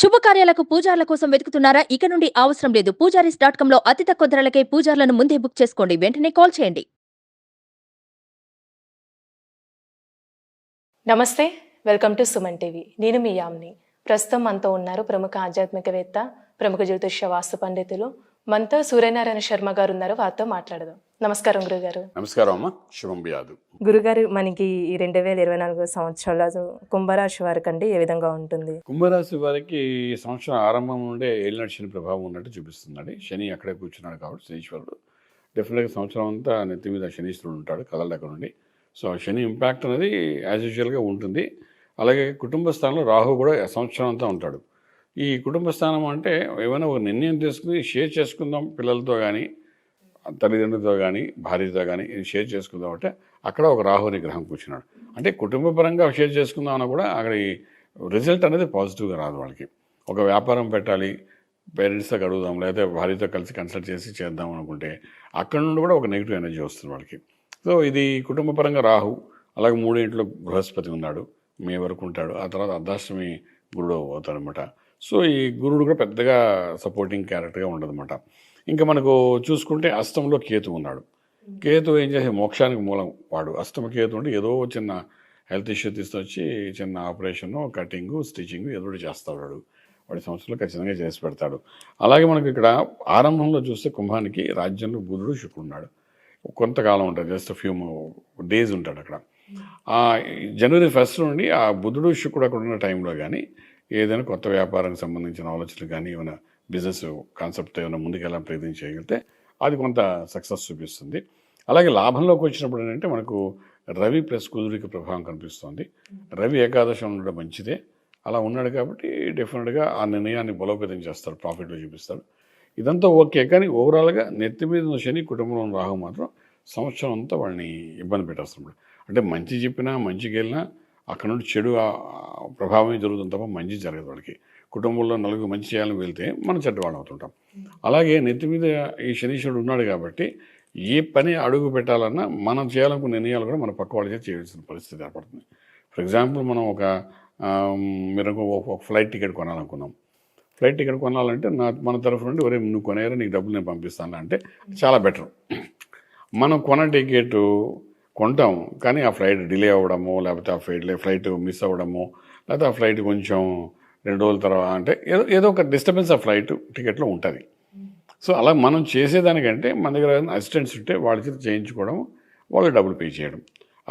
శుభకార్యాలకు పూజార్ల కోసం వెతుకుతున్నారా? ఇక నుండి అవసరం లేదు. పూజారీస్ డాట్ కాంలో అతి తక్కువ ధరలకే పూజార్లను ముందే బుక్ చేసుకోండి. వెంటనే కాల్ చేయండి. నమస్తే. Welcome to Suman TV. నేను మీ యామ్ని. ప్రస్తుతం మనతో ఉన్నారు ప్రముఖ ఆధ్యాత్మికవేత్త ప్రముఖ జ్యోతిష్య వాస్తు పండితులు మనతో సూర్యనారాయణ శర్మ గారు ఉన్నారు వారితో మాట్లాడదాం. నమస్కారం గురుగారు. నమస్కారం అమ్మ. శుభం బియాదు గురుగారు మనకి ఈ రెండు వేల ఇరవై నాలుగు సంవత్సరాల కుంభరాశి వారికి అండి ఏ విధంగా ఉంటుంది? కుంభరాశి వారికి ఈ సంవత్సరం ఆరంభం నుండే ఏలినాడు శని ప్రభావం ఉన్నట్టు చూపిస్తుందండి. శని అక్కడే కూర్చున్నాడు కాబట్టి శనీశ్వరుడు. డెఫినెట్గా సంవత్సరం అంతా నెత్తి మీద శనీశ్వరుడు ఉంటాడు కదలలేక నుండి. సో శని ఇంపాక్ట్ అనేది యాజ్ యూజువల్గా ఉంటుంది. అలాగే కుటుంబ స్థానంలో రాహు కూడా సంవత్సరం అంతా ఉంటాడు. ఈ కుటుంబ స్థానం అంటే ఏమైనా ఒక నిర్ణయం తీసుకుని షేర్ చేసుకుందాం పిల్లలతో కానీ తల్లిదండ్రులతో కానీ భార్యతో కానీ ఇది షేర్ చేసుకుందాం అంటే అక్కడ ఒక రాహుని గ్రహం కూర్చున్నాడు. అంటే కుటుంబపరంగా షేర్ చేసుకుందాం అన్న కూడా అక్కడ ఈ రిజల్ట్ అనేది పాజిటివ్గా రాదు వాళ్ళకి. ఒక వ్యాపారం పెట్టాలి పేరెంట్స్తో అడుగుదాం లేదా భార్యతో కలిసి కన్సల్ట్ చేసి చేద్దాం అనుకుంటే అక్కడ నుండి కూడా ఒక నెగిటివ్ ఎనర్జీ వస్తుంది వాళ్ళకి. సో ఇది కుటుంబపరంగా రాహు అలాగే మూడింట్లో బృహస్పతి ఉన్నాడు మే వరకు ఉంటాడు ఆ తర్వాత అర్ధాష్టమి గురుడు అవుతాడనమాట సో ఈ గురుడు కూడా పెద్దగా సపోర్టింగ్ క్యారెక్టర్గా ఉండదన్నమాట. ఇంకా మనకు చూసుకుంటే అష్టంలో కేతు ఉన్నాడు. కేతు ఏం చేసే మోక్షానికి మూలం వాడు. అష్టమ కేతు అంటే ఏదో చిన్న హెల్త్ ఇష్యూ తీసుకొచ్చి చిన్న ఆపరేషన్ కటింగ్ స్టిచ్చింగ్ ఏదో చేస్తాడు వాడు. వాడి సంవత్సరంలో ఖచ్చితంగా చేసి పెడతాడు. అలాగే మనకి ఇక్కడ ఆరంభంలో చూస్తే కుంభానికి రాజ్యంలో బుధుడు శుక్రుడు ఉన్నాడు. కొంతకాలం ఉంటుంది జస్ట్ ఫ్యూ డేస్ ఉంటాడు అక్కడ. ఆ జనవరి ఫస్ట్ నుండి ఆ బుధుడు శుక్రుడు అక్కడ ఉన్న టైంలో కానీ ఏదైనా కొత్త వ్యాపారానికి సంబంధించిన ఆలోచనలు కానీ ఏమైనా బిజినెస్ కాన్సెప్ట్ ఏమైనా ముందుకెళ్ళాలని ప్రయత్నం చేయగలిగితే అది కొంత సక్సెస్ చూపిస్తుంది. అలాగే లాభంలోకి వచ్చినప్పుడు ఏంటంటే మనకు రవి ప్లస్ కుదురికి ప్రభావం కనిపిస్తుంది. రవి ఏకాదశం ఉండడం మంచిదే. అలా ఉన్నాడు కాబట్టి డెఫినెట్గా ఆ నిర్ణయాన్ని బలోపేతం చేస్తాడు ప్రాఫిట్లో చూపిస్తాడు. ఇదంతా ఓకే కానీ ఓవరాల్గా నెత్తి మీద ఉన్న శని కుటుంబంలో రాహు మాత్రం సంవత్సరం అంతా వాళ్ళని ఇబ్బంది పెట్టేస్తున్నాడు అంటే మంచి చెప్పినా మంచికి వెళ్ళినా అక్కడ నుండి చెడు ప్రభావమే జరుగుతుంది తప్ప మంచి జరగదు వాడికి. కుటుంబంలో నలుగురు మంచి చేయాలని వెళ్తే మనం చెడ్డవాళ్ళం అవుతుంటాం. అలాగే నెత్తి మీద ఈ శనీశ్వరుడు ఉన్నాడు కాబట్టి ఏ పని అడుగు పెట్టాలన్నా మనం చేయాలనుకున్న నిర్ణయాలు కూడా మన పక్క వాళ్ళ చేయాల్సిన పరిస్థితి ఏర్పడుతుంది. ఫర్ ఎగ్జాంపుల్ మనం ఒక మీరు ఒక- ఫ్లైట్ టికెట్ కొనాలనుకున్నాం. ఫ్లైట్ టికెట్ కొనాలంటే నా మన తరఫు నుండి ఒరే నువ్వు కొనేరా నీకు డబ్బులు నేను పంపిస్తాను అంటే చాలా బెటర్ మనం కొన టికెట్ కొంటాం. కానీ ఆ ఫ్లైట్ డిలే అవ్వడము లేకపోతే ఆ ఫ్లైట్ ఫ్లైట్ మిస్ అవ్వడము లేకపోతే ఆ ఫ్లైట్ కొంచెం రెండు రోజుల తర్వాత అంటే ఏదో ఏదో ఒక డిస్టర్బెన్స్ ఆ ఫ్లైట్ టికెట్లో ఉంటుంది. సో అలా మనం చేసేదానికంటే మన దగ్గర అసిస్టెంట్స్ ఉంటే వాళ్ళ చేత చేయించుకోవడం వాళ్ళు డబ్బులు పే చేయడం.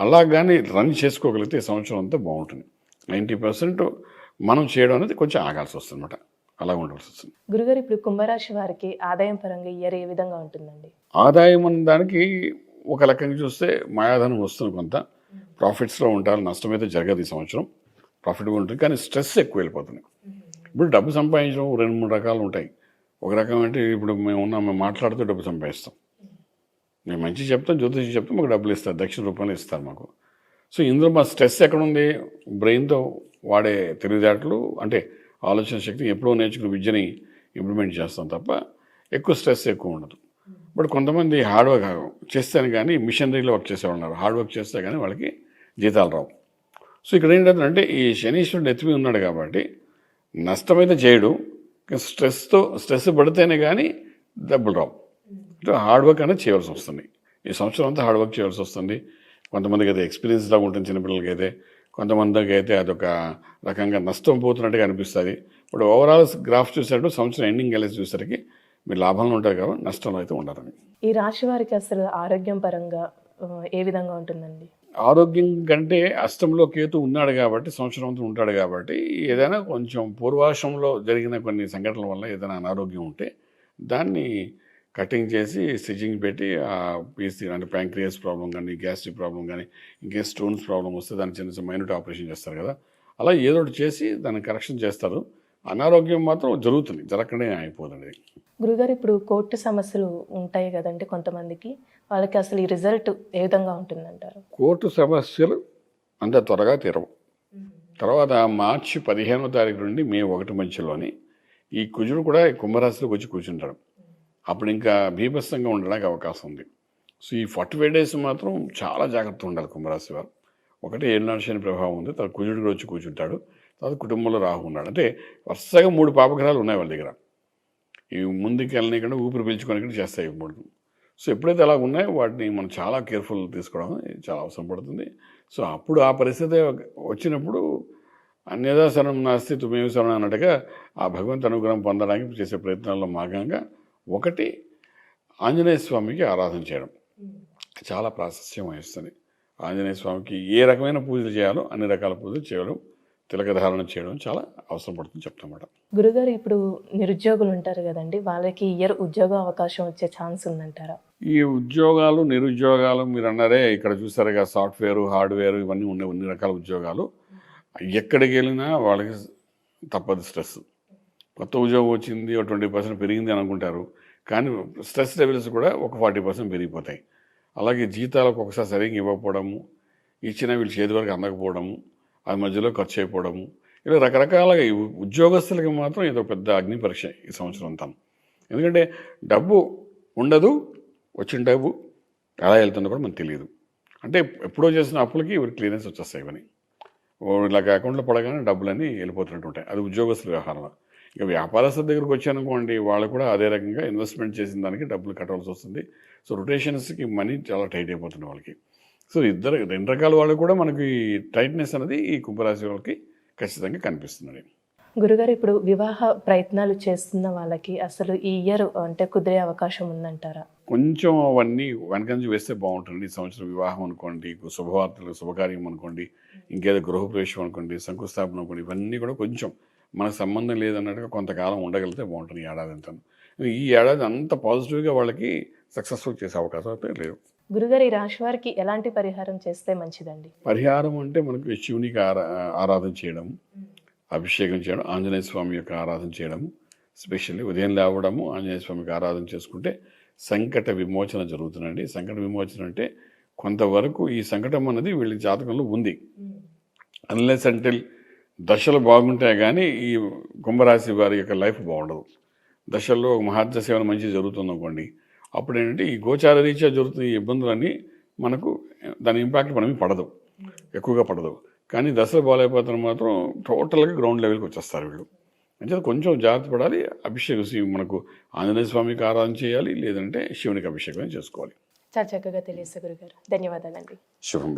అలా కానీ రన్ చేసుకోగలిగితే ఈ సంవత్సరం అంతా బాగుంటుంది. నైంటీ పర్సెంట్ మనం చేయడం అనేది కొంచెం ఆగాల్సి వస్తుంది అనమాట అలా ఉండవలసి వస్తుంది. గురుగారు ఇప్పుడు కుంభరాశి వారికి ఆదాయం పరంగా ఇయర్ ఏ విధంగా ఉంటుందండి? ఆదాయం అన్న దానికి ఒక లెక్కకి చూస్తే మాయాధనం వస్తుంది కొంత. ప్రాఫిట్స్లో ఉంటారు నష్టం అయితే జరగదు ఈ సంవత్సరం. ప్రాఫిట్గా ఉంటుంది కానీ స్ట్రెస్ ఎక్కువ వెళ్ళిపోతుంది. ఇప్పుడు డబ్బు సంపాదించడం రెండు మూడు రకాలు ఉంటాయి. ఒక రకం అంటే ఇప్పుడు మేము ఉన్న మేము మాట్లాడుతూ డబ్బు సంపాదిస్తాం. మేము మంచి చెప్తాం జ్యోతిషి చెప్తాం మాకు డబ్బులు ఇస్తారు దక్షిణ రూపంలో ఇస్తారు మాకు. సో ఇందులో మా స్ట్రెస్ ఎక్కడుంది? బ్రెయిన్తో వాడే తెలివితేటలు అంటే ఆలోచన శక్తిని ఎప్పుడో నేర్చుకున్న విద్యని ఇంప్లిమెంట్ చేస్తాం తప్ప ఎక్కువ స్ట్రెస్ ఎక్కువ ఉండదు. బట్ కొంతమంది హార్డ్ వర్క్ చేస్తాను కానీ మిషనరీలో వర్క్ చేసేవాళ్ళు ఉన్నారు. హార్డ్ వర్క్ చేస్తే కానీ వాళ్ళకి జీతాలు రావు. సో ఇక్కడ ఏంటంటే ఈ శనీశ్వరుడు ఎత్తిమి ఉన్నాడు కాబట్టి నష్టమైతే చేయడు. స్ట్రెస్తో స్ట్రెస్ పడితేనే కానీ డబ్బులు రావు. అంటే హార్డ్ వర్క్ అనేది చేయవలసి వస్తుంది. ఈ సంవత్సరం అంతా హార్డ్ వర్క్ చేయవలసి వస్తుంది. కొంతమందికి అయితే ఎక్స్పీరియన్స్ ఉంటుంది చిన్నపిల్లలకి అయితే. కొంతమందికి అయితే అదొక రకంగా నష్టం పోతున్నట్టుగా అనిపిస్తుంది. ఇప్పుడు ఓవరాల్ గ్రాఫ్ చూసినట్టు సంవత్సరం ఎండింగ్ వెళ్ళేసి చూసరికి మీరు లాభంలో ఉంటారు కాబట్టి నష్టంలో అయితే ఉండరని. ఈ రాశి వారికి అసలు ఆరోగ్యం పరంగా ఏ విధంగా ఉంటుందండి? ఆరోగ్యం కంటే అష్టంలో కేతు ఉన్నాడు కాబట్టి సంవత్సరం అంతా ఉంటాడు కాబట్టి ఏదైనా కొంచెం పూర్వాశ్రంలో జరిగిన కొన్ని సంఘటనల వల్ల ఏదైనా అనారోగ్యం ఉంటే దాన్ని కటింగ్ చేసి స్టిచ్చింగ్ పెట్టి ఆ పీస్ అంటే ప్యాంక్రియాస్ ప్రాబ్లం కానీ గ్యాస్ట్రిక్ ప్రాబ్లం కానీ ఇంకే స్టోన్స్ ప్రాబ్లం వస్తే దాన్ని చిన్న చిన్న మైనూట్ ఆపరేషన్ చేస్తారు కదా. అలా ఏదో ఒకటి చేసి దాన్ని కరెక్షన్ చేస్తారు. అనారోగ్యం మాత్రం జరుగుతుంది జరగకనే అయిపోతుంది గురుగారు ఇప్పుడు కోర్టు సమస్యలు ఉంటాయి కదండి కొంతమందికి. వాళ్ళకి అసలు ఈ రిజల్ట్ ఏ విధంగా ఉంటుందంటారు? కోర్టు సమస్యలు అంత త్వరగా తీరవు. తర్వాత మార్చి పదిహేనో తారీఖు నుండి మే ఒకటి మధ్యలోని ఈ కుజుడు కూడా కుంభరాశిలోకి వచ్చి కూర్చుంటాడు. అప్పుడు ఇంకా బీభత్సంగా ఉండడానికి అవకాశం ఉంది. సో ఈ ఫార్టీ ఫైవ్ డేస్ మాత్రం చాలా జాగ్రత్త ఉండాలి కుంభరాశి వారు. ఒకటి శని ప్రభావం ఉంది. తర్వాత కుజుడు కూడా వచ్చి కూర్చుంటాడు. తర్వాత కుటుంబంలో రాహు ఉన్నాడు. అంటే వరుసగా మూడు పాపగ్రహాలు ఉన్నాయి వాళ్ళ దగ్గర. ఇవి ముందుకు కంటే ఊపిరి పీల్చుకొని చేస్తాయి ఇవి సో ఎప్పుడైతే అలా ఉన్నాయో వాటిని మనం చాలా కేర్ఫుల్ తీసుకోవడం చాలా అవసరం పడుతుంది. సో అప్పుడు ఆ పరిస్థితి వచ్చినప్పుడు అన్యదా శరణం నాస్తి తుమేమి శరణం అన్నట్టుగా ఆ భగవంతు అనుగ్రహం పొందడానికి చేసే ప్రయత్నాల్లో మార్గంగా ఒకటి ఆంజనేయ స్వామికి ఆరాధన చేయడం. చాలా ప్రాశస్యం వహిస్తుంది. ఆంజనేయ స్వామికి ఏ రకమైన పూజలు చేయాలో అన్ని రకాల పూజలు చేయడం. తిలక ధారణ చేయడం చాలా అవసరం పడుతుంది చెప్తామాట గురుగారు ఇప్పుడు నిరుద్యోగులు ఉంటారు కదండి వాళ్ళకి ఇయర్ ఉద్యోగ అవకాశం వచ్చే ఛాన్స్ ఉందంటారా? ఈ ఉద్యోగాలు నిరుద్యోగాలు మీరు అన్నారే ఇక్కడ చూసారుగా సాఫ్ట్వేర్ హార్డ్వేర్ ఇవన్నీ ఉన్నాయి అన్ని రకాల ఉద్యోగాలు. ఎక్కడికి వెళ్ళినా వాళ్ళకి తప్పదు స్ట్రెస్. కొత్త ఉద్యోగం వచ్చింది ఒక ట్వంటీ పర్సెంట్ పెరిగింది అని అనుకుంటారు. కానీ స్ట్రెస్ లెవెల్స్ కూడా ఒక ఫార్టీ పర్సెంట్ పెరిగిపోతాయి. అలాగే జీతాలకు ఒకసారి సరిగ్గా ఇవ్వకపోవడము ఇచ్చిన వీళ్ళు చేతి వరకు అందకపోవడము ఆ మధ్యలో ఖర్చు అయిపోవడము. ఇలా రకరకాలుగా ఉద్యోగస్తులకి మాత్రం ఇదో పెద్ద అగ్ని పరీక్ష ఈ సంవత్సరం అంతా. ఎందుకంటే డబ్బు ఉండదు వచ్చిన డబ్బు ఎలా వెళ్తుందో కూడా మనకు తెలియదు. అంటే ఎప్పుడో చేసిన అప్పులకి ఇవి క్లియరెన్స్ వచ్చేస్తాయి ఇవన్నీ. ఇలాగ అకౌంట్లో పడగానే డబ్బులన్నీ వెళ్ళిపోతున్నట్టు ఉంటాయి. అది ఉద్యోగస్తుల వ్యవహారంలో ఇక వ్యాపారస్తుల దగ్గరకు వచ్చానుకోండి వాళ్ళు కూడా అదే రకంగా ఇన్వెస్ట్మెంట్ చేసిన దానికి డబ్బులు కట్టవలసి వస్తుంది. సో రొటేషన్స్కి మనీ చాలా టైట్ అయిపోతుంది వాళ్ళకి. సో ఇద్దరు రెండు రకాల వాళ్ళు కూడా మనకి టైట్నెస్ అనేది ఈ కుంభరాశి వాళ్ళకి ఖచ్చితంగా కనిపిస్తుంది. గురుగారు ఇప్పుడు వివాహ ప్రయత్నాలు చేస్తున్న వాళ్ళకి అసలు ఈ ఇయర్ అంటే కుదిరే అవకాశం ఉందంటారా? కొంచెం అవన్నీ వెనకంజి వేస్తే బాగుంటుంది. ఈ సంవత్సరం వివాహం అనుకోండి శుభవార్తలు శుభకార్యం అనుకోండి ఇంకేదో గృహప్రవేశం అనుకోండి శంకుస్థాపన అనుకోండి ఇవన్నీ కూడా కొంచెం మనకు సంబంధం లేదన్నట్టుగా కొంతకాలం ఉండగలిగితే బాగుంటుంది ఈ ఏడాది అంతా. ఈ ఏడాది అంత పాజిటివ్గా వాళ్ళకి సక్సెస్ఫుల్ చేసే అవకాశం అయితే లేవు గురుగారు ఈ రాశి వారికి ఎలాంటి పరిహారం చేస్తే మంచిదండి? పరిహారం అంటే మనకు శివునికి ఆరా ఆరాధన చేయడం అభిషేకం చేయడం ఆంజనేయ స్వామి యొక్క ఆరాధన చేయడం స్పెషల్లీ ఉదయం లేవడము ఆంజనేయ స్వామికి ఆరాధన చేసుకుంటే సంకట విమోచన జరుగుతుందండి. సంకట విమోచన అంటే కొంతవరకు ఈ సంకటం అన్నది వీళ్ళ జాతకంలో ఉంది. అన్లెస్ అంటే దశలు బాగుంటాయి కానీ ఈ కుంభరాశి వారి యొక్క లైఫ్ బాగుండదు. దశల్లో ఒక మహాదశ ఏమైనా మంచి జరుగుతుంది అనుకోండి అప్పుడు ఏంటంటే ఈ గోచార రీత్యా జరుగుతున్న ఈ ఇబ్బందులన్నీ మనకు దాని ఇంపాక్ట్ మన మీద పడదు. ఎక్కువగా పడదు. కానీ దశలు బాగాలేకపోతే మాత్రం టోటల్గా గ్రౌండ్ లెవెల్కి వచ్చేస్తారు వీళ్ళు. అంటే కొంచెం జాగ్రత్త పడాలి అభిషేకం మనకు ఆంజనేయ స్వామికి ఆరాధన చేయాలి లేదంటే శివునికి అభిషేకం చేసుకోవాలి. చాలా చక్కగా తెలియదు గురుగారు. ధన్యవాదాలండి. శుభం